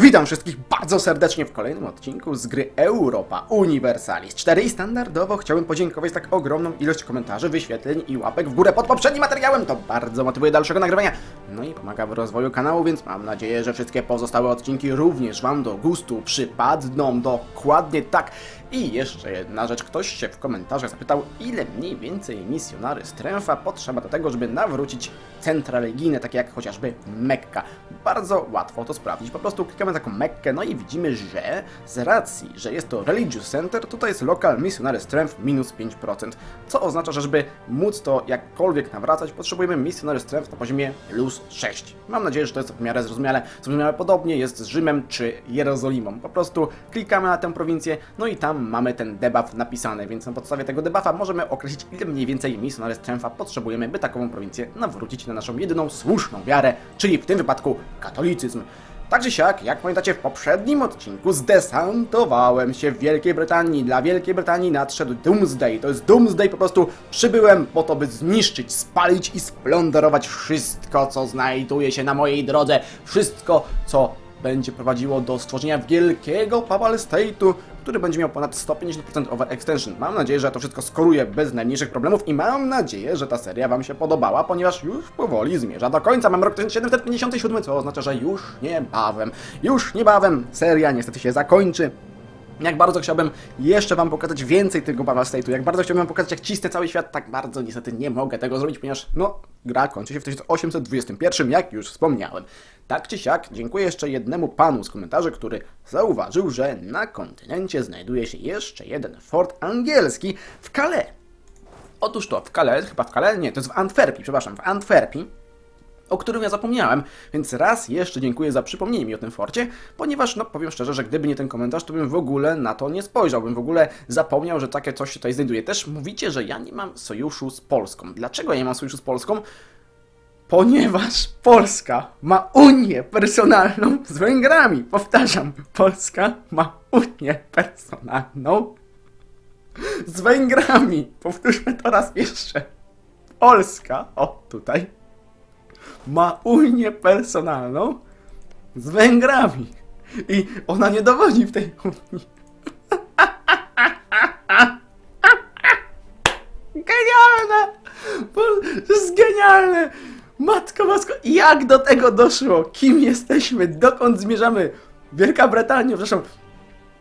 Witam wszystkich bardzo serdecznie w kolejnym odcinku z gry Europa Universalis 4 i standardowo chciałbym podziękować za tak ogromną ilość komentarzy, wyświetleń i łapek w górę pod poprzednim materiałem. To bardzo motywuje dalszego nagrywania, no i pomaga w rozwoju kanału, więc mam nadzieję, że wszystkie pozostałe odcinki również Wam do gustu przypadną dokładnie tak. I jeszcze jedna rzecz, ktoś się w komentarzach zapytał, ile mniej więcej misjonary Stręfa potrzeba do tego, żeby nawrócić centra religijne, takie jak chociażby Mekka. Bardzo łatwo to sprawdzić, po prostu klikamy taką Mekkę, no i widzimy, że z racji, że jest to Religious Center, tutaj jest Local Missionary Strength minus 5%, co oznacza, że żeby móc to jakkolwiek nawracać, potrzebujemy Missionary Strength na poziomie plus 6. Mam nadzieję, że to jest w miarę zrozumiale. Zrozumiale podobnie jest z Rzymem czy Jerozolimą. Po prostu klikamy na tę prowincję, no i tam mamy ten debuff napisany, więc na podstawie tego debuffa możemy określić, ile mniej więcej Missionary Strength'a potrzebujemy, by takową prowincję nawrócić na naszą jedyną słuszną wiarę, czyli w tym wypadku katolicyzm. Tak czy siak, jak pamiętacie w poprzednim odcinku, zdesantowałem się w Wielkiej Brytanii. Dla Wielkiej Brytanii nadszedł Doomsday. To jest Doomsday, po prostu przybyłem po to, by zniszczyć, spalić i splądrować wszystko, co znajduje się na mojej drodze. Wszystko, co będzie prowadziło do stworzenia wielkiego Papal State'u, który będzie miał ponad 150% overextension. Mam nadzieję, że to wszystko skoruje bez najmniejszych problemów i mam nadzieję, że ta seria Wam się podobała, ponieważ już powoli zmierza do końca. Mam rok 1757, co oznacza, że już niebawem, już niebawem seria niestety się zakończy. Jak bardzo chciałbym jeszcze Wam pokazać więcej tego Papal State'u, jak bardzo chciałbym Wam pokazać, jak cisnę cały świat, tak bardzo niestety nie mogę tego zrobić, ponieważ, no, gra kończy się w 1821, jak już wspomniałem. Tak czy siak, dziękuję jeszcze jednemu panu z komentarzy, który zauważył, że na kontynencie znajduje się jeszcze jeden fort angielski w Calais. Otóż to, w Calais, chyba w Calais, nie, to jest w Antwerpii, przepraszam, w Antwerpii, o którym ja zapomniałem, więc raz jeszcze dziękuję za przypomnienie mi o tym forcie, ponieważ, no powiem szczerze, że gdyby nie ten komentarz, to bym w ogóle na to nie spojrzał, bym w ogóle zapomniał, że takie coś się tutaj znajduje. Też mówicie, że ja nie mam sojuszu z Polską. Dlaczego ja nie mam sojuszu z Polską? Ponieważ Polska ma Unię personalną z Węgrami. Powtarzam, Polska ma Unię personalną z Węgrami. Powtórzmy to raz jeszcze. Polska, o tutaj, ma Unię personalną z Węgrami. I ona nie dowodzi w tej Unii. Genialne! To jest genialne! Matko, matko, jak do tego doszło? Kim jesteśmy? Dokąd zmierzamy? Wielka Brytania, przepraszam,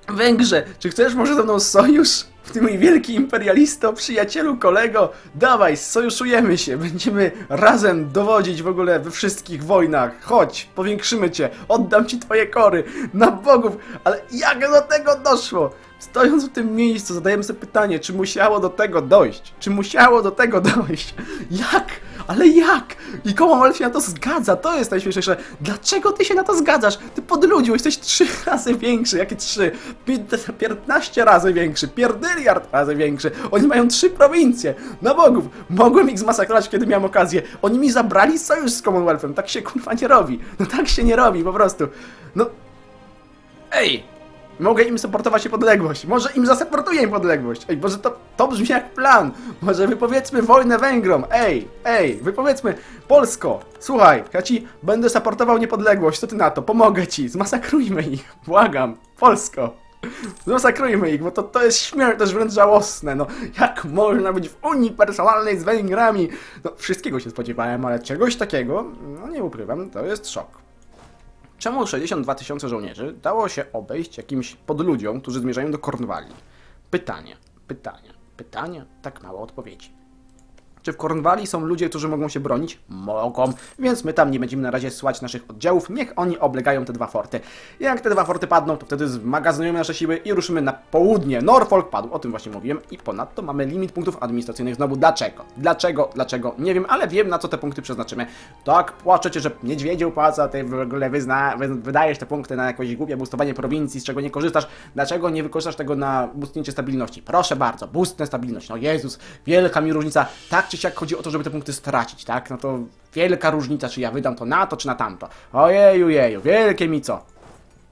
Węgrze, czy chcesz może ze mną sojusz? Ty mój wielki imperialisto, przyjacielu, kolego, dawaj, sojuszujemy się, będziemy razem dowodzić w ogóle we wszystkich wojnach. Chodź, powiększymy cię, oddam ci twoje kory, na bogów, ale jak do tego doszło? Stojąc w tym miejscu, zadajemy sobie pytanie, czy musiało do tego dojść? Czy musiało do tego dojść? Jak? Ale jak? I Commonwealth się na to zgadza, to jest najśmieszniejsze. Dlaczego ty się na to zgadzasz? Ty podludziu, jesteś trzy razy większy. Jakie trzy? Pi- 15 razy większy, pierdyliard razy większy. Oni mają trzy prowincje. Na bogów, mogłem ich zmasakrować, kiedy miałem okazję. Oni mi zabrali sojusz z Commonwealthem. Tak się kurwa nie robi. No tak się nie robi, po prostu. No, Ej! Mogę im supportować niepodległość. Może im zaseportuję niepodległość. Ej, może to, to brzmi jak plan. Może wypowiedzmy wojnę Węgrom. Ej, ej, wypowiedzmy Polsko. Słuchaj, ja ci będę supportował niepodległość. Co ty na to? Pomogę ci. Zmasakrujmy ich. Błagam. Polsko. Zmasakrujmy ich, bo to, to jest śmierć, jest wręcz żałosne. No, jak można być w Unii personalnej z Węgrami? No, wszystkiego się spodziewałem, ale czegoś takiego, no nie ukrywam, to jest szok. Czemu 62 tysiące żołnierzy dało się obejść jakimś podludziom, którzy zmierzają do Kornwalii? Pytanie, pytanie, pytania, tak mało odpowiedzi. Czy w Kornwalii są ludzie, którzy mogą się bronić? Mogą, więc my tam nie będziemy na razie słać naszych oddziałów, niech oni oblegają te dwa forty. Jak te dwa forty padną, to wtedy zmagazynujemy nasze siły i ruszymy na południe. Norfolk padł, o tym właśnie mówiłem i ponadto mamy limit punktów administracyjnych znowu. Dlaczego? Dlaczego? Dlaczego? Nie wiem, ale wiem na co te punkty przeznaczymy. Tak, płaczecie, że niedźwiedzie upłaca, ty w ogóle wyzna, wy, wydajesz te punkty na jakieś głupie boostowanie prowincji, z czego nie korzystasz. Dlaczego nie wykorzystasz tego na boostnięcie stabilności? Proszę bardzo, boostnę stabilność. No Jezus, wielka mi różnica. Tak czy siak chodzi o to, żeby te punkty stracić, tak? No to wielka różnica, czy ja wydam to na to, czy na tamto. Ojeju, jeju, wielkie mi co.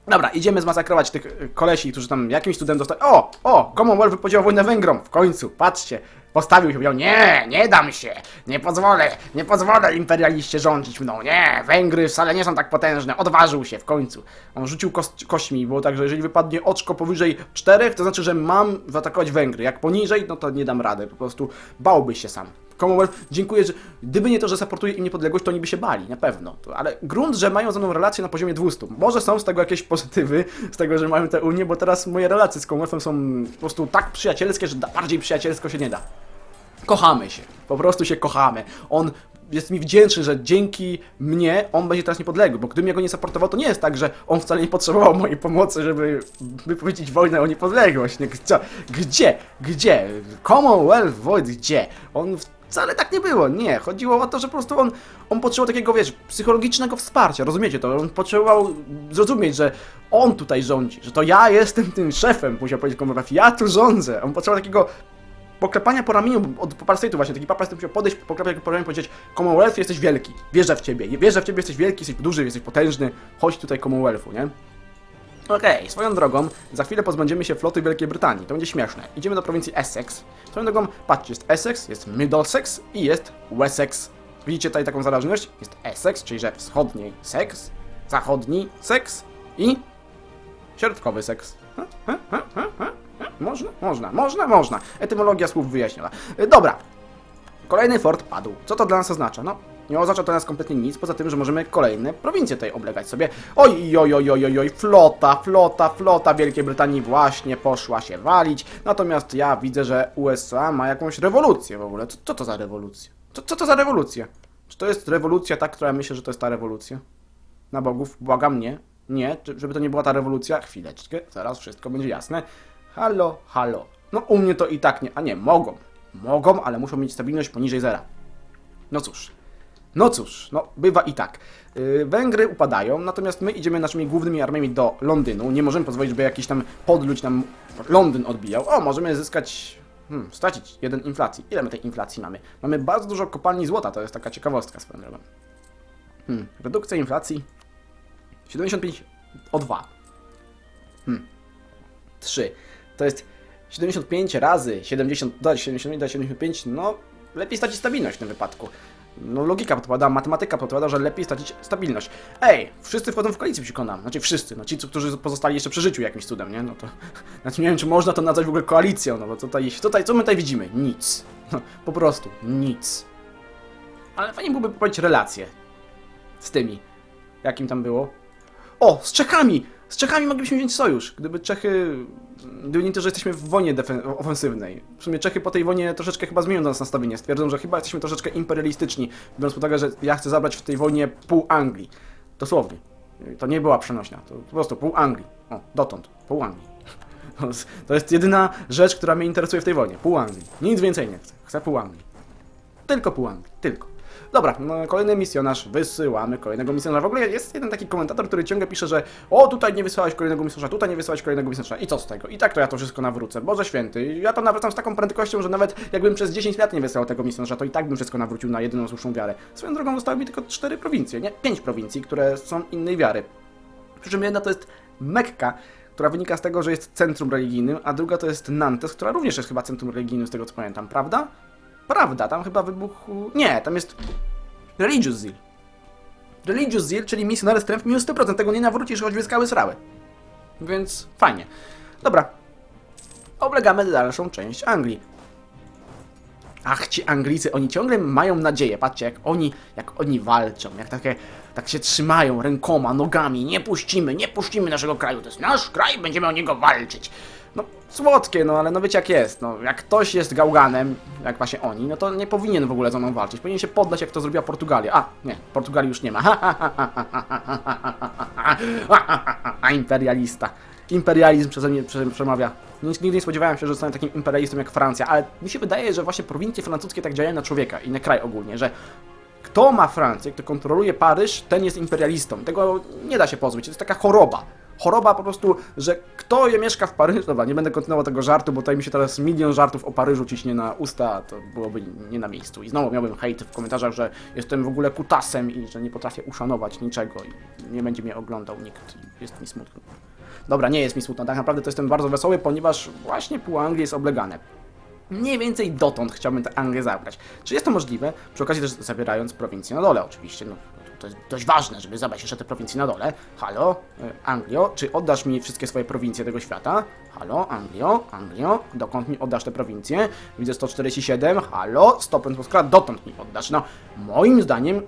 Dobra, idziemy zmasakrować tych y, kolesi, którzy tam jakimś cudem dostali. O! O! Commonwealth wypowiedział wojnę Węgrom! W końcu, patrzcie! Postawił się, powiedział, nie, nie dam się, nie pozwolę, nie pozwolę imperialiście rządzić mną, nie, Węgry wcale nie są tak potężne, odważył się w końcu. On rzucił kost, kośćmi, było tak, że jeżeli wypadnie oczko powyżej czterech, to znaczy, że mam zaatakować Węgry, jak poniżej, no to nie dam rady, po prostu bałby się sam. Commonwealth, dziękuję, że gdyby nie to, że supportuje im niepodległość, to oni by się bali, na pewno. Ale grunt, że mają ze mną relacje na poziomie 200. Może są z tego jakieś pozytywy, z tego, że mają tę Unię, bo teraz moje relacje z Commonwealthem są po prostu tak przyjacielskie, że bardziej przyjacielsko się nie da. Kochamy się, po prostu się kochamy. On jest mi wdzięczny, że dzięki mnie on będzie teraz niepodległy, bo gdybym ja go nie supportował, to nie jest tak, że on wcale nie potrzebował mojej pomocy, żeby wypowiedzieć wojnę o niepodległość. Nie? Gdzie? Gdzie? Commonwealth Void, gdzie? On wcale tak nie było, nie. Chodziło o to, że po prostu on, on potrzebował takiego, wiesz, psychologicznego wsparcia, rozumiecie to? On potrzebował zrozumieć, że on tutaj rządzi, że to ja jestem tym szefem, musiał powiedzieć Commonwealth, ja tu rządzę. On potrzebował takiego poklepania po ramieniu od Papal State'u właśnie, taki Papal State musiał podejść, poklepać po ramieniu i powiedzieć Commonwealth, jesteś wielki, wierzę w ciebie, wierzę w ciebie, jesteś wielki, jesteś duży, jesteś potężny, chodź tutaj Commonwealthu, nie? Okej, swoją drogą, za chwilę pozbędziemy się floty Wielkiej Brytanii, to będzie śmieszne. Idziemy do prowincji Essex. Swoją drogą, patrzcie, jest Essex, jest Middlesex i jest Wessex. Widzicie tutaj taką zależność? Jest Essex, czyli że wschodni seks, zachodni seks i środkowy seks. Można, można, można, można. Etymologia słów wyjaśniona. Dobra. Kolejny fort padł. Co to dla nas oznacza? No, nie oznacza to nas kompletnie nic, poza tym, że możemy kolejne prowincje tutaj oblegać sobie. Oj, oj, oj, oj, oj, oj, flota, flota, flota Wielkiej Brytanii właśnie poszła się walić. Natomiast ja widzę, że USA ma jakąś rewolucję w ogóle. Co, co to za rewolucja? Co, co to za rewolucja? Czy to jest rewolucja ta, która myślę, że to jest ta rewolucja? Na bogów, błagam, nie. Nie, żeby to nie była ta rewolucja. Chwileczkę, zaraz wszystko będzie jasne. Halo, halo. No u mnie to i tak nie, a nie, mogą. Mogą, ale muszą mieć stabilność poniżej zera. No cóż. No cóż, no bywa i tak. Yy, Węgry upadają, natomiast my idziemy naszymi głównymi armiami do Londynu. Nie możemy pozwolić, żeby jakiś tam podludź nam Londyn odbijał. O, możemy zyskać, hmm, stracić jeden inflacji. Ile my tej inflacji mamy? Mamy bardzo dużo kopalni złota, to jest taka ciekawostka swoją drogą. Hmm, redukcja inflacji 75 o 2. Hmm. 3. To jest 75 razy 70, dodać 75 dodać 75, no lepiej stracić stabilność w tym wypadku. No logika podpowiada, matematyka podpowiada, że lepiej stracić stabilność. Ej, wszyscy wchodzą w koalicję przeciwko nam. Znaczy wszyscy, no ci, którzy pozostali jeszcze przy życiu jakimś cudem, nie? No to, znaczy nie wiem, czy można to nazwać w ogóle koalicją, no bo tutaj, tutaj co my tutaj widzimy? Nic. No, po prostu nic. Ale fajnie byłoby poprowadzić relacje z tymi. Jakim tam było? O, z Czechami! Z Czechami moglibyśmy wziąć sojusz, gdyby Czechy... Gdyby nie to, że jesteśmy w wojnie ofensywnej. W sumie Czechy po tej wojnie troszeczkę chyba zmienią do nas nastawienie. Stwierdzą, że chyba jesteśmy troszeczkę imperialistyczni, biorąc pod uwagę, że ja chcę zabrać w tej wojnie pół Anglii. Dosłownie. To nie była przenośnia, to po prostu pół Anglii. O, dotąd. Pół Anglii. To jest jedyna rzecz, która mnie interesuje w tej wojnie. Pół Anglii. Nic więcej nie chcę. Chcę pół Anglii. Tylko pół Anglii. Tylko. Dobra, no, kolejny misjonarz, wysyłamy kolejnego misjonarza. W ogóle jest jeden taki komentator, który ciągle pisze, że o, tutaj nie wysłałeś kolejnego misjonarza, tutaj nie wysłałeś kolejnego misjonarza. I co z tego? I tak to ja to wszystko nawrócę. Boże święty, ja to nawracam z taką prędkością, że nawet jakbym przez 10 lat nie wysłał tego misjonarza, to i tak bym wszystko nawrócił na jedyną słuszną wiarę. Swoją drogą zostały mi tylko cztery prowincje, nie? Pięć prowincji, które są innej wiary. Przy czym jedna to jest Mekka, która wynika z tego, że jest centrum religijnym, a druga to jest Nantes, która również jest chyba centrum religijnym, z tego co pamiętam, prawda? Prawda, tam chyba wybuchł... Nie, tam jest Religious Zeal. Religious Zeal, czyli misjonary strength, minus 100% tego nie nawrócisz, choćby skały srały. Więc fajnie. Dobra. Oblegamy dalszą część Anglii. Ach, ci Anglicy, oni ciągle mają nadzieję. Patrzcie, jak oni, jak oni walczą, jak takie, tak się trzymają rękoma, nogami. Nie puścimy, nie puścimy naszego kraju. To jest nasz kraj, będziemy o niego walczyć. No, słodkie, no ale no wiecie jak jest. No, jak ktoś jest gałganem, jak właśnie oni, no to nie powinien w ogóle ze mną walczyć. Powinien się poddać, jak to zrobiła Portugalia. A, nie, Portugalii już nie ma. Imperialista. Imperializm przeze mnie prze- przemawia. Nigdy nie spodziewałem się, że zostanę takim imperialistą jak Francja, ale mi się wydaje, że właśnie prowincje francuskie tak działają na człowieka i na kraj ogólnie, że kto ma Francję, kto kontroluje Paryż, ten jest imperialistą. Tego nie da się pozbyć, to jest taka choroba. Choroba po prostu, że kto je mieszka w Paryżu, dobra, nie będę kontynuował tego żartu, bo tutaj mi się teraz milion żartów o Paryżu ciśnie na usta, to byłoby nie na miejscu. I znowu miałbym hejt w komentarzach, że jestem w ogóle kutasem i że nie potrafię uszanować niczego i nie będzie mnie oglądał nikt. Jest mi smutno. Dobra, nie jest mi smutno, tak naprawdę to jestem bardzo wesoły, ponieważ właśnie pół Anglii jest oblegane. Mniej więcej dotąd chciałbym tę Anglię zabrać. Czy jest to możliwe? Przy okazji też zabierając prowincję na dole oczywiście. No, to jest dość ważne, żeby zabrać jeszcze te prowincje na dole. Halo, e, Anglio, czy oddasz mi wszystkie swoje prowincje tego świata? Halo, Anglio, Anglio, dokąd mi oddasz te prowincje? Widzę 147, halo, 100% Polska, dotąd mi oddasz. No, moim zdaniem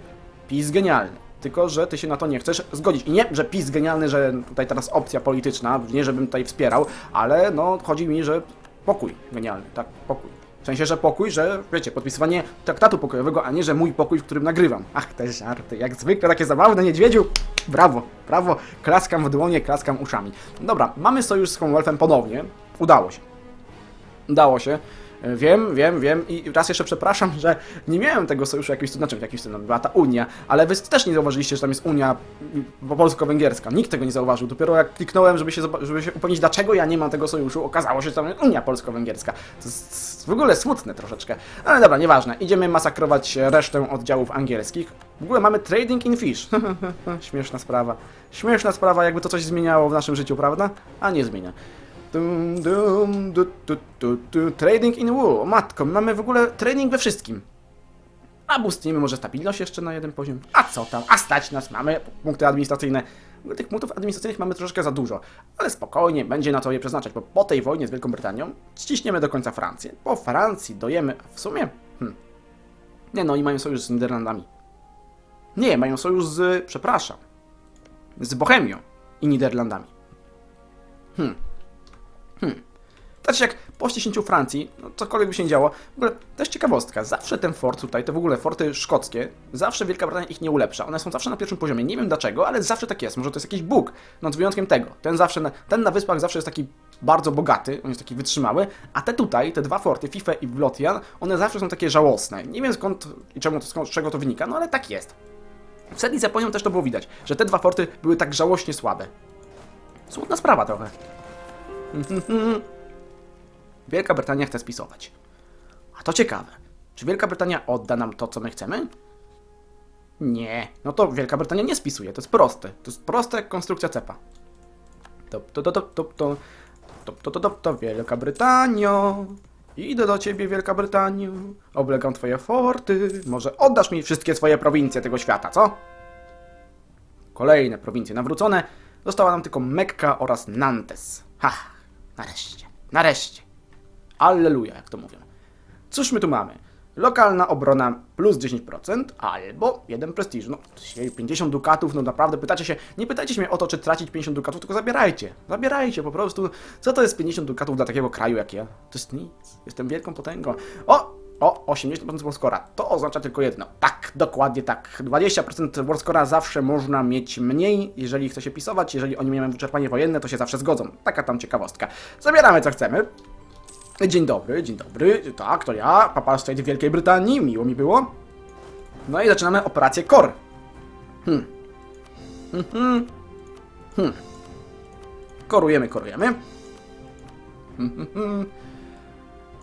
PiS genialny. Tylko, że ty się na to nie chcesz zgodzić. I nie, że PiS genialny, że tutaj teraz opcja polityczna, nie żebym tutaj wspierał, ale no chodzi mi, że pokój genialny, tak, pokój. W sensie, że pokój, że wiecie, podpisywanie traktatu pokojowego, a nie, że mój pokój, w którym nagrywam. Ach, te żarty, jak zwykle, takie zabawne, niedźwiedziu. Brawo, brawo, klaskam w dłonie, klaskam uszami. Dobra, mamy sojusz z Commonwealthem ponownie. Udało się. Udało się. Wiem, wiem, wiem i raz jeszcze przepraszam, że nie miałem tego sojuszu jakimś, znaczy jakimś cudem, była ta Unia, ale wy też nie zauważyliście, że tam jest Unia polsko-węgierska. Nikt tego nie zauważył. Dopiero jak kliknąłem, żeby się, żeby się upewnić, dlaczego ja nie mam tego sojuszu, okazało się, że tam jest Unia polsko-węgierska. To jest w ogóle smutne troszeczkę. Ale dobra, nieważne. Idziemy masakrować resztę oddziałów angielskich. W ogóle mamy trading in fish. Śmieszna sprawa. Śmieszna sprawa, jakby to coś zmieniało w naszym życiu, prawda? A nie zmienia. Dum, dum, du, du, du, du. Trading in wool. Matko, mamy w ogóle trading we wszystkim. A boostniemy może stabilność jeszcze na jeden poziom. A co tam? A stać nas, mamy punkty administracyjne. Tych punktów administracyjnych mamy troszeczkę za dużo, ale spokojnie, będzie na to je przeznaczać, bo po tej wojnie z Wielką Brytanią ściśniemy do końca Francję. Po Francji dojemy w sumie. Hmm. Nie no, oni mają sojusz z Niderlandami. Nie, mają sojusz z. Przepraszam. Z Bohemią i Niderlandami. Hmm. Tak jak po ściśnięciu Francji, no cokolwiek by się działo, w ogóle też ciekawostka, zawsze ten fort tutaj, te w ogóle forty szkockie, zawsze Wielka Brytania ich nie ulepsza, one są zawsze na pierwszym poziomie, nie wiem dlaczego, ale zawsze tak jest, może to jest jakiś bóg, no z wyjątkiem tego, ten zawsze, na, ten na wyspach zawsze jest taki bardzo bogaty, on jest taki wytrzymały, a te tutaj, te dwa forty, Fife i Vlotian, one zawsze są takie żałosne, nie wiem skąd i czemu to, skąd, z czego to wynika, no ale tak jest. W Sedli z Japonią też to było widać, że te dwa forty były tak żałośnie słabe. Smutna sprawa trochę. Wielka Brytania chce spisować. A to ciekawe. Czy Wielka Brytania odda nam to, co my chcemy? Nie. No to Wielka Brytania nie spisuje. To jest proste. To jest prosta jak konstrukcja cepa. To, to, to, to, to, to, to, to, to, to, to Wielka Brytanio. Idę do ciebie, Wielka Brytanio. Oblegam twoje forty. Może oddasz mi wszystkie swoje prowincje tego świata, co? Kolejne prowincje nawrócone. Została nam tylko Mekka oraz Nantes. Ha, nareszcie, nareszcie. Alleluja, jak to mówią. Cóż my tu mamy? Lokalna obrona plus 10% albo jeden prestiż. No, dzisiaj 50 dukatów, no naprawdę pytacie się, nie pytajcie mnie o to, czy tracić 50 dukatów, tylko zabierajcie. Zabierajcie po prostu. Co to jest 50 dukatów dla takiego kraju jak ja? To jest nic. Jestem wielką potęgą. O! O, 80% Warscora. To oznacza tylko jedno. Tak, dokładnie tak. 20% Warscora zawsze można mieć mniej, jeżeli chce się pisować. Jeżeli oni mają wyczerpanie wojenne, to się zawsze zgodzą. Taka tam ciekawostka. Zabieramy co chcemy. Dzień dobry, dzień dobry. Tak, to ja, Papa State Wielkiej Brytanii. Miło mi było. No i zaczynamy operację KOR. Hmm. Hmm, hmm. Hmm. Korujemy, korujemy. Hmm, hmm, hmm.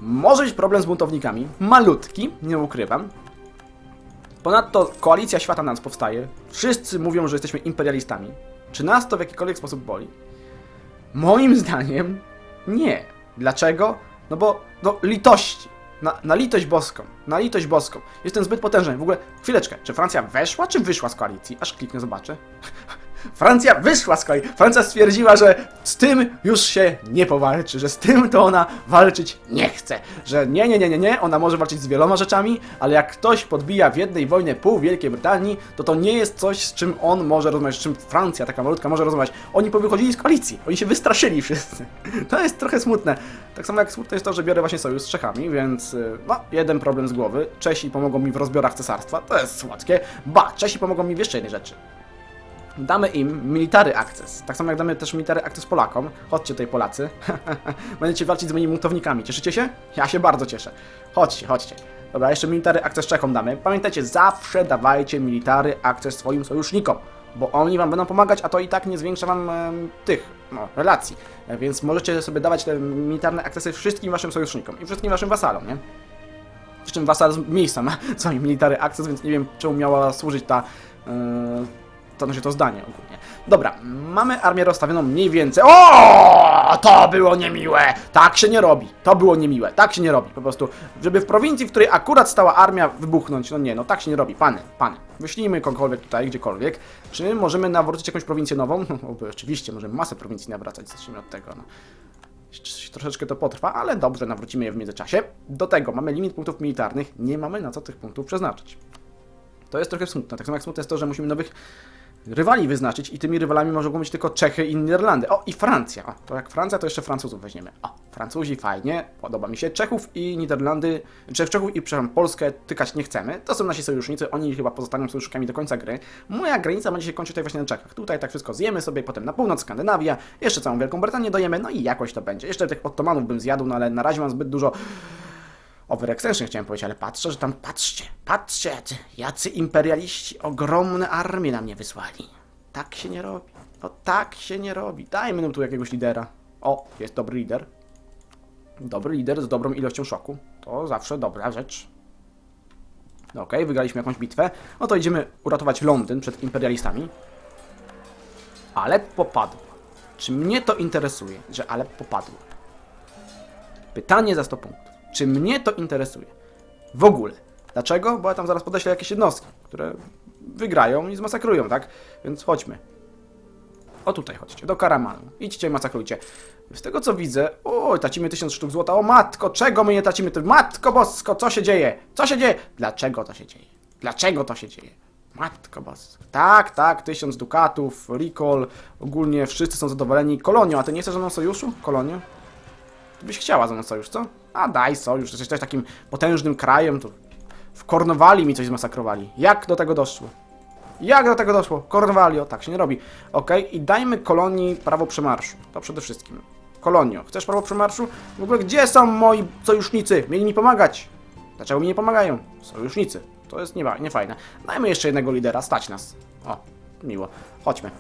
Może być problem z buntownikami. Malutki, nie ukrywam. Ponadto koalicja świata nas powstaje. Wszyscy mówią, że jesteśmy imperialistami. Czy nas to w jakikolwiek sposób boli? Moim zdaniem nie. Dlaczego? No bo, no litości. Na, na litość boską. Na litość boską. Jestem zbyt potężny. W ogóle, chwileczkę. Czy Francja weszła, czy wyszła z koalicji? Aż kliknę, zobaczę. Francja wyszła z kolei. Francja stwierdziła, że z tym już się nie powalczy, że z tym to ona walczyć nie chce. Że nie, nie, nie, nie, nie, ona może walczyć z wieloma rzeczami, ale jak ktoś podbija w jednej wojnie pół Wielkiej Brytanii, to to nie jest coś, z czym on może rozmawiać, z czym Francja, taka malutka, może rozmawiać. Oni powychodzili z koalicji, oni się wystraszyli wszyscy. To jest trochę smutne. Tak samo jak smutne jest to, że biorę właśnie sojusz z Czechami, więc y, no, jeden problem z głowy. Czesi pomogą mi w rozbiorach cesarstwa, to jest słodkie. Ba, Czesi pomogą mi w jeszcze jednej rzeczy damy im military access. Tak samo jak damy też military access Polakom. Chodźcie tutaj Polacy. Będziecie walczyć z moimi buntownikami. Cieszycie się? Ja się bardzo cieszę. Chodźcie, chodźcie. Dobra, jeszcze military access Czechom damy. Pamiętajcie, zawsze dawajcie military access swoim sojusznikom, bo oni wam będą pomagać, a to i tak nie zwiększa wam em, tych, no, relacji. E, Więc możecie sobie dawać te militarne accessy wszystkim waszym sojusznikom i wszystkim waszym wasalom, nie? Przy czym wasal miejsca ma z military access, więc nie wiem czemu miała służyć ta... Yy, to znaczy to zdanie ogólnie. Dobra, mamy armię rozstawioną mniej więcej. O! To było niemiłe! Tak się nie robi. To było niemiłe. Tak się nie robi. Po prostu, żeby w prowincji, w której akurat stała armia, wybuchnąć. No nie, no tak się nie robi. Pany, pany. Wyślijmy kogokolwiek tutaj, gdziekolwiek. Czy możemy nawrócić jakąś prowincję nową? O, oczywiście, możemy masę prowincji nawracać. Zacznijmy od tego, no. Troszeczkę to potrwa, ale dobrze, nawrócimy je w międzyczasie. Do tego mamy limit punktów militarnych. Nie mamy na co tych punktów przeznaczyć. To jest trochę smutne. Tak samo jak smutne jest to, że musimy nowych rywali wyznaczyć i tymi rywalami mogą być tylko Czechy i Niderlandy. O, i Francja. O, to jak Francja, to jeszcze Francuzów weźmiemy. O, Francuzi, fajnie, podoba mi się. Czechów i Niderlandy, czy Czechów i, przepraszam, Polskę tykać nie chcemy. To są nasi sojusznicy, oni chyba pozostaną sojusznikami do końca gry. Moja granica będzie się kończyć tutaj właśnie na Czechach. Tutaj tak wszystko zjemy sobie, potem na północ Skandynawia, jeszcze całą Wielką Brytanię dojemy, no i jakoś to będzie. Jeszcze tych Ottomanów bym zjadł, no ale na razie mam zbyt dużo Overextension chciałem powiedzieć, ale patrzę, że tam patrzcie, patrzcie, jacy, imperialiści ogromne armie na mnie wysłali. Tak się nie robi. No tak się nie robi. Dajmy nam tu jakiegoś lidera. O, jest dobry lider. Dobry lider z dobrą ilością szoku. To zawsze dobra rzecz. No okej, wygraliśmy jakąś bitwę. No to idziemy uratować Londyn przed imperialistami. Ale popadło. Czy mnie to interesuje, że ale popadło? Pytanie za 100 punktów. Czy mnie to interesuje? W ogóle. Dlaczego? Bo ja tam zaraz podeślę jakieś jednostki, które wygrają i zmasakrują, tak? Więc chodźmy. O tutaj chodźcie, do Karamanu. Idźcie i masakrujcie. Z tego co widzę, oj, tracimy tysiąc sztuk złota. O matko, czego my nie tracimy? Matko bosko, co się dzieje? Co się dzieje? Dlaczego to się dzieje? Dlaczego to się dzieje? Matko bosko. Tak, tak, tysiąc dukatów, recall, ogólnie wszyscy są zadowoleni. Kolonio, a ty nie chcesz ze sojuszu? Kolonio? Ty byś chciała ze mną sojusz, co? A daj sojusz, jesteś też takim potężnym krajem, to w Kornowali mi coś zmasakrowali. Jak do tego doszło? Jak do tego doszło? Kornwalio, tak się nie robi. Okej, i dajmy kolonii prawo przemarszu. To przede wszystkim. Kolonio, chcesz prawo przemarszu? W ogóle gdzie są moi sojusznicy? Mieli mi pomagać. Dlaczego mi nie pomagają? Sojusznicy. To jest niefajne. Dajmy jeszcze jednego lidera, stać nas. O, miło. Chodźmy.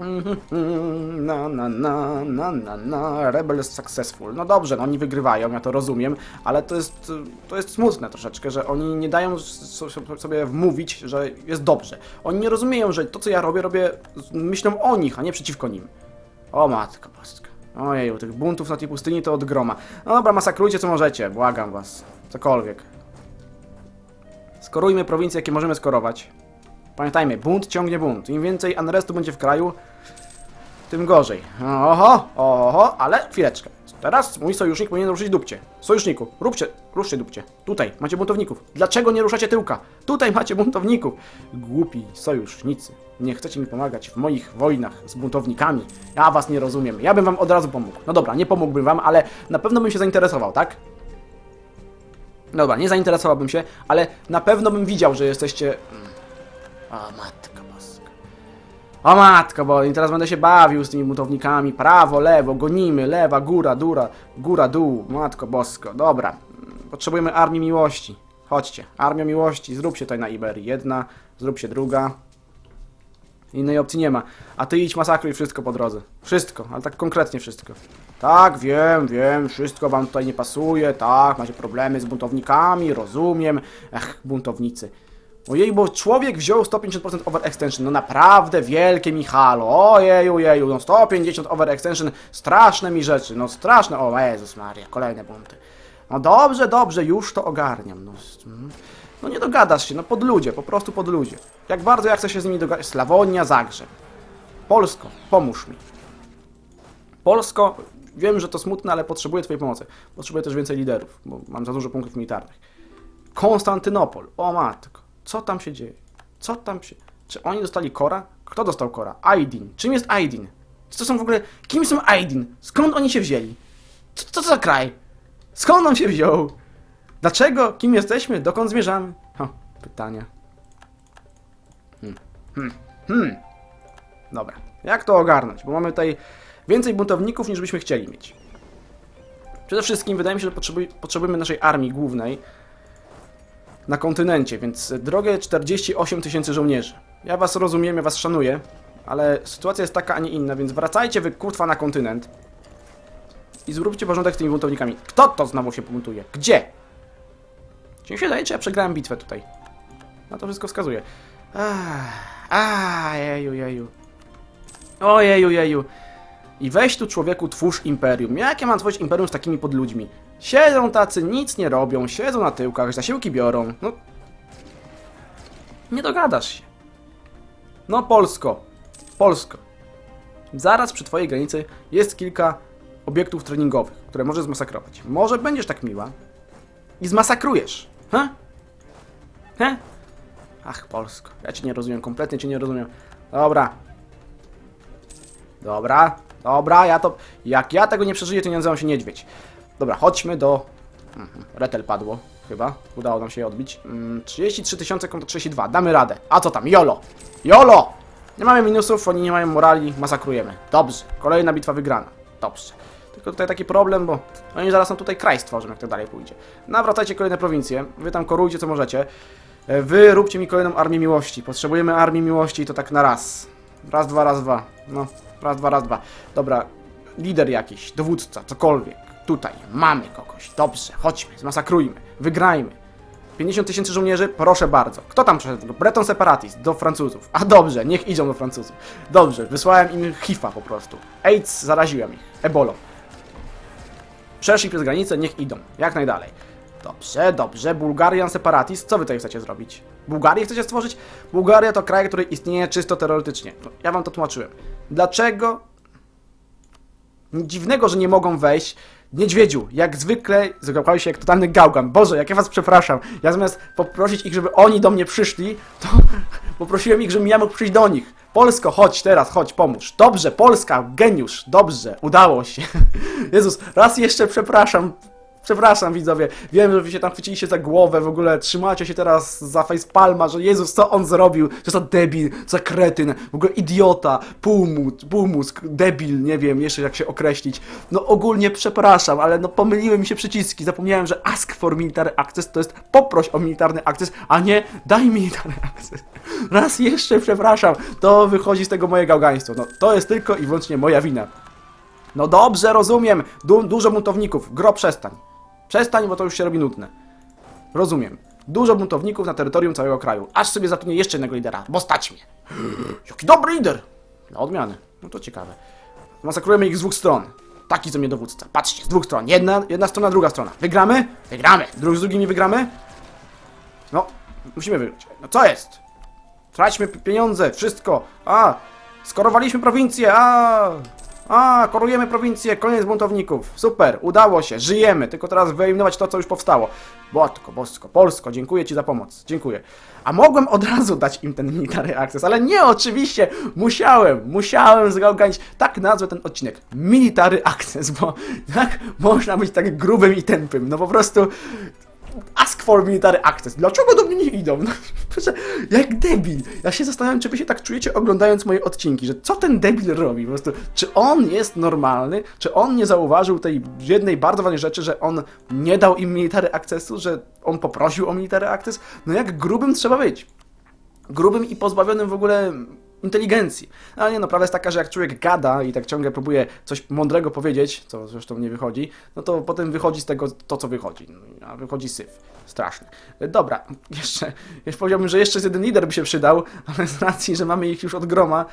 Mhm, Na, na, na, na, na, na, Rebels successful. No dobrze, no oni wygrywają, ja to rozumiem, ale to jest, to jest smutne troszeczkę, że oni nie dają so- so- sobie wmówić, że jest dobrze. Oni nie rozumieją, że to, co ja robię, robię myślą o nich, a nie przeciwko nim. O matko boska. Ojeju, tych buntów na tej pustyni to od groma. No dobra, masakrujcie co możecie, błagam was. Cokolwiek. Skorujmy prowincje, jakie możemy skorować. Pamiętajmy, bunt ciągnie bunt. Im więcej unrestu będzie w kraju, tym gorzej. Oho, oho, ale chwileczkę. Teraz mój sojusznik powinien ruszyć dupcie. Sojuszniku, róbcie, ruszcie dupcie. Tutaj macie buntowników. Dlaczego nie ruszacie tyłka? Tutaj macie buntowników. Głupi sojusznicy. Nie chcecie mi pomagać w moich wojnach z buntownikami. Ja was nie rozumiem. Ja bym wam od razu pomógł. No dobra, nie pomógłbym wam, ale na pewno bym się zainteresował, tak? Dobra, nie zainteresowałbym się, ale na pewno bym widział, że jesteście... O matko boska. O matko, bo i teraz będę się bawił z tymi buntownikami. Prawo, lewo, gonimy, lewa, góra, dura, góra, dół. Matko bosko, dobra. Potrzebujemy armii miłości. Chodźcie, armia miłości, zrób się tutaj na Iberii. Jedna, zrób się druga. Innej opcji nie ma. A ty idź masakruj wszystko po drodze. Wszystko, ale tak konkretnie wszystko. Tak, wiem, wiem, wszystko wam tutaj nie pasuje, tak, macie problemy z buntownikami, rozumiem. Ech, buntownicy. Ojej, bo człowiek wziął 150% overextension, no naprawdę wielkie Michalo, ojeju, jeju, no 150 overextension, straszne mi rzeczy, no straszne, o Jezus Maria, kolejne bunty. No dobrze, dobrze, już to ogarniam, no, mm. no nie dogadasz się, no pod ludzie, po prostu pod ludzie. Jak bardzo ja chcę się z nimi dogadać, Slawonia, Zagrzeb. Polsko, pomóż mi. Polsko, wiem, że to smutne, ale potrzebuję Twojej pomocy. Potrzebuję też więcej liderów, bo mam za dużo punktów militarnych. Konstantynopol, o matko, co tam się dzieje? Co tam się... Czy oni dostali Kora? Kto dostał Kora? Aidin. Czym jest Aidin? To są w ogóle... Kim są Aidin? Skąd oni się wzięli? Co, co to za kraj? Skąd on się wziął? Dlaczego? Kim jesteśmy? Dokąd zmierzamy? O, pytania. Hmm. Hmm. Hmm. Dobra. Jak to ogarnąć? Bo mamy tutaj więcej buntowników niż byśmy chcieli mieć. Przede wszystkim wydaje mi się, że potrzebuj, potrzebujemy naszej armii głównej na kontynencie, więc drogie 48 tysięcy żołnierzy. Ja was rozumiem, ja was szanuję, ale sytuacja jest taka, a nie inna, więc wracajcie wy kurwa na kontynent i zróbcie porządek z tymi buntownikami. Kto to znowu się buntuje? Gdzie? Czy mi się wydaje, czy ja przegrałem bitwę tutaj? Na to wszystko wskazuje. Ah, jeju, jeju. O jeju, jeju. I weź tu człowieku twórz imperium. Jak ja mam tworzyć imperium z takimi podludźmi? Siedzą tacy, nic nie robią, siedzą na tyłkach, zasiłki biorą. No. Nie dogadasz się. No Polsko. Polsko. Zaraz przy twojej granicy jest kilka obiektów treningowych, które możesz zmasakrować. Może będziesz tak miła i zmasakrujesz. Ha? He? Ach, Polsko. Ja cię nie rozumiem, kompletnie cię nie rozumiem. Dobra. Dobra, dobra, ja to... Jak ja tego nie przeżyję, to nie nazywam się niedźwiedź. Dobra, chodźmy do... Mhm, Retel padło, chyba. Udało nam się je odbić. Mm, 33 tysiące kontra 32, damy radę. A co tam, jolo! Jolo! Nie mamy minusów, oni nie mają morali, masakrujemy. Dobrze, kolejna bitwa wygrana. Dobrze. Tylko tutaj taki problem, bo oni zaraz nam tutaj kraj stworzą, jak to dalej pójdzie. Nawracajcie kolejne prowincje, wy tam korujcie co możecie. E, Wy róbcie mi kolejną armię miłości. Potrzebujemy armii miłości i to tak na raz. Raz, dwa, raz, dwa. No, raz, dwa, raz, dwa. Dobra, lider jakiś, dowódca, cokolwiek. Tutaj, mamy kogoś. Dobrze, chodźmy, zmasakrujmy, wygrajmy. 50 tysięcy żołnierzy? Proszę bardzo. Kto tam przeszedł? Breton Separatist do Francuzów. A dobrze, niech idą do Francuzów. Dobrze, wysłałem im hifa po prostu. AIDS zaraziłem ich. Ebolą. Przeszli przez granicę, niech idą. Jak najdalej. Dobrze, dobrze. Bulgarian Separatist. Co wy tutaj chcecie zrobić? Bułgarię chcecie stworzyć? Bułgaria to kraj, który istnieje czysto teoretycznie. No, ja wam to tłumaczyłem. Dlaczego Dziwnego, że nie mogą wejść. Niedźwiedziu, jak zwykle zagłapali się jak totalny gałgan. Boże, jak ja was przepraszam. Ja zamiast poprosić ich, żeby oni do mnie przyszli, to poprosiłem ich, żebym ja mógł przyjść do nich. Polsko, chodź teraz, chodź, pomóż. Dobrze, Polska, geniusz, dobrze, udało się. Jezus, raz jeszcze przepraszam. Przepraszam widzowie, wiem, że wy się tam chwyciliście za głowę, w ogóle trzymacie się teraz za facepalma, że Jezus, co on zrobił, że za debil, za kretyn, w ogóle idiota, półmózg, półmózg, debil, nie wiem jeszcze jak się określić. No ogólnie przepraszam, ale no pomyliły mi się przyciski, zapomniałem, że ask for military access to jest poproś o militarny akces, a nie daj militarny access. Raz jeszcze przepraszam, to wychodzi z tego moje gałgaństwo, no to jest tylko i wyłącznie moja wina. No dobrze, rozumiem. Du dużo buntowników. Gro, przestań. Przestań, bo to już się robi nudne. Rozumiem. Dużo buntowników na terytorium całego kraju. Aż sobie zatrudnię jeszcze jednego lidera, bo stać mnie. Jaki dobry lider! Na odmianę. No to ciekawe. Masakrujemy ich z dwóch stron. Taki co mnie dowódca. Patrzcie, z dwóch stron. Jedna, jedna strona, druga strona. Wygramy? Wygramy. Drugi z drugimi wygramy? No, musimy wygrać. No co jest? Traćmy pi- pieniądze, wszystko. A, skorowaliśmy prowincję, a, a, korujemy prowincję, koniec buntowników. Super, udało się, żyjemy. Tylko teraz wyeliminować to, co już powstało. Błotko, bosko, Polsko, dziękuję Ci za pomoc. Dziękuję. A mogłem od razu dać im ten military access, ale nie, oczywiście, musiałem, musiałem zgałganić, tak nazwę ten odcinek, military access, bo jak można być tak grubym i tępym? No po prostu Ask for military access. Dlaczego do mnie nie idą? No, proszę, jak debil. Ja się zastanawiam, czy wy się tak czujecie oglądając moje odcinki, że co ten debil robi? Po prostu, czy on jest normalny? Czy on nie zauważył tej jednej bardzo ważnej rzeczy, że on nie dał im military accessu, że on poprosił o military access? No jak grubym trzeba być? grubym i pozbawionym w ogóle inteligencji. Ale nie no, prawda jest taka, że jak człowiek gada i tak ciągle próbuje coś mądrego powiedzieć, co zresztą nie wychodzi, no to potem wychodzi z tego to, co wychodzi. No, A wychodzi syf. Straszny. E, Dobra, jeszcze, jeszcze powiedziałbym, że jeszcze jeden lider by się przydał, ale z racji, że mamy ich już od groma,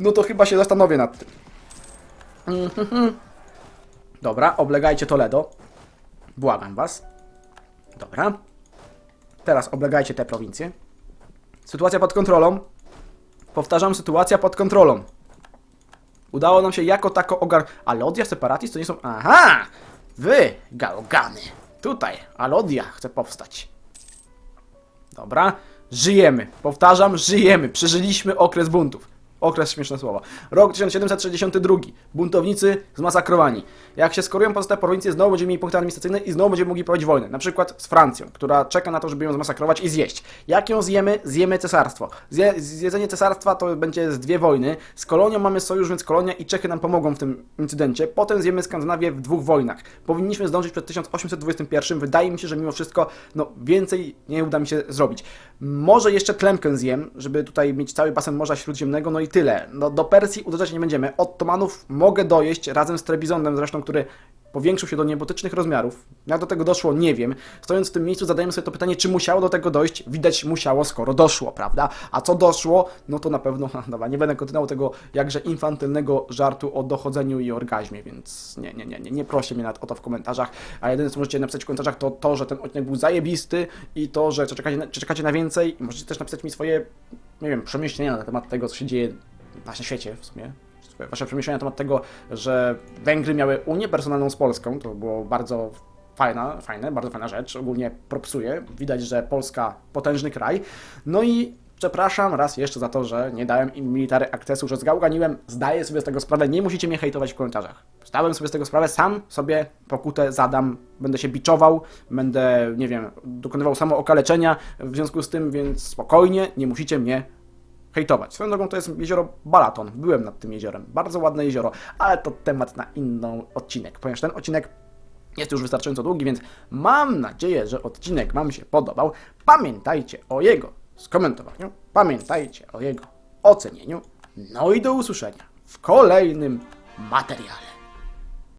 no to chyba się zastanowię nad tym. Mhm. Dobra, oblegajcie Toledo. Błagam was. Dobra. Teraz oblegajcie te prowincje. Sytuacja pod kontrolą. Powtarzam, sytuacja pod kontrolą. Udało nam się jako tako ogar... Alodia, separatist to nie są... Aha! Wy, gałgany. Tutaj, Alodia chce powstać. Dobra. Żyjemy. Powtarzam, żyjemy. Przeżyliśmy okres buntów. Okres śmieszne słowa. Rok 1762. Buntownicy zmasakrowani. Jak się skorują pozostałe prowincje, znowu będziemy mieli punkty administracyjne i znowu będziemy mogli prowadzić wojnę. Na przykład z Francją, która czeka na to, żeby ją zmasakrować i zjeść. Jak ją zjemy? Zjemy cesarstwo. Zje zjedzenie cesarstwa to będzie z dwie wojny. Z kolonią mamy sojusz, więc kolonia i Czechy nam pomogą w tym incydencie. Potem zjemy Skandynawię w dwóch wojnach. Powinniśmy zdążyć przed 1821. Wydaje mi się, że mimo wszystko no, więcej nie uda mi się zrobić. Może jeszcze Tlemkę zjem, żeby tutaj mieć cały basen Morza Śródziemnego, no i tyle. No, do Persji uderzać nie będziemy. Ottomanów mogę dojeść razem z Trebizonem zresztą, który powiększył się do niebotycznych rozmiarów. Jak do tego doszło, nie wiem. Stojąc w tym miejscu, zadajemy sobie to pytanie, czy musiało do tego dojść? Widać musiało, skoro doszło, prawda? A co doszło? No to na pewno, dobra, nie będę kontynuował tego jakże infantylnego żartu o dochodzeniu i orgazmie, więc nie, nie, nie, nie, nie proście mnie o to w komentarzach. A jedyne, co możecie napisać w komentarzach, to to, że ten odcinek był zajebisty i to, że czekacie na, czekacie na więcej. I możecie też napisać mi swoje, nie wiem, przemyślenia na temat tego, co się dzieje na świecie w sumie. Wasze przemyślenia na temat tego, że Węgry miały Unię personalną z Polską, to było bardzo fajna, fajne, bardzo fajna rzecz, ogólnie propsuje. Widać, że Polska potężny kraj. No i przepraszam raz jeszcze za to, że nie dałem im military akcesu, że zgałganiłem, zdaję sobie z tego sprawę, nie musicie mnie hejtować w komentarzach. Zdałem sobie z tego sprawę, sam sobie pokutę zadam, będę się biczował, będę, nie wiem, dokonywał samookaleczenia w związku z tym, więc spokojnie, nie musicie mnie hejtować. Swoją drogą to jest jezioro Balaton. Byłem nad tym jeziorem. Bardzo ładne jezioro, ale to temat na inną odcinek, ponieważ ten odcinek jest już wystarczająco długi, więc mam nadzieję, że odcinek Wam się podobał. Pamiętajcie o jego skomentowaniu, pamiętajcie o jego ocenieniu. No i do usłyszenia w kolejnym materiale.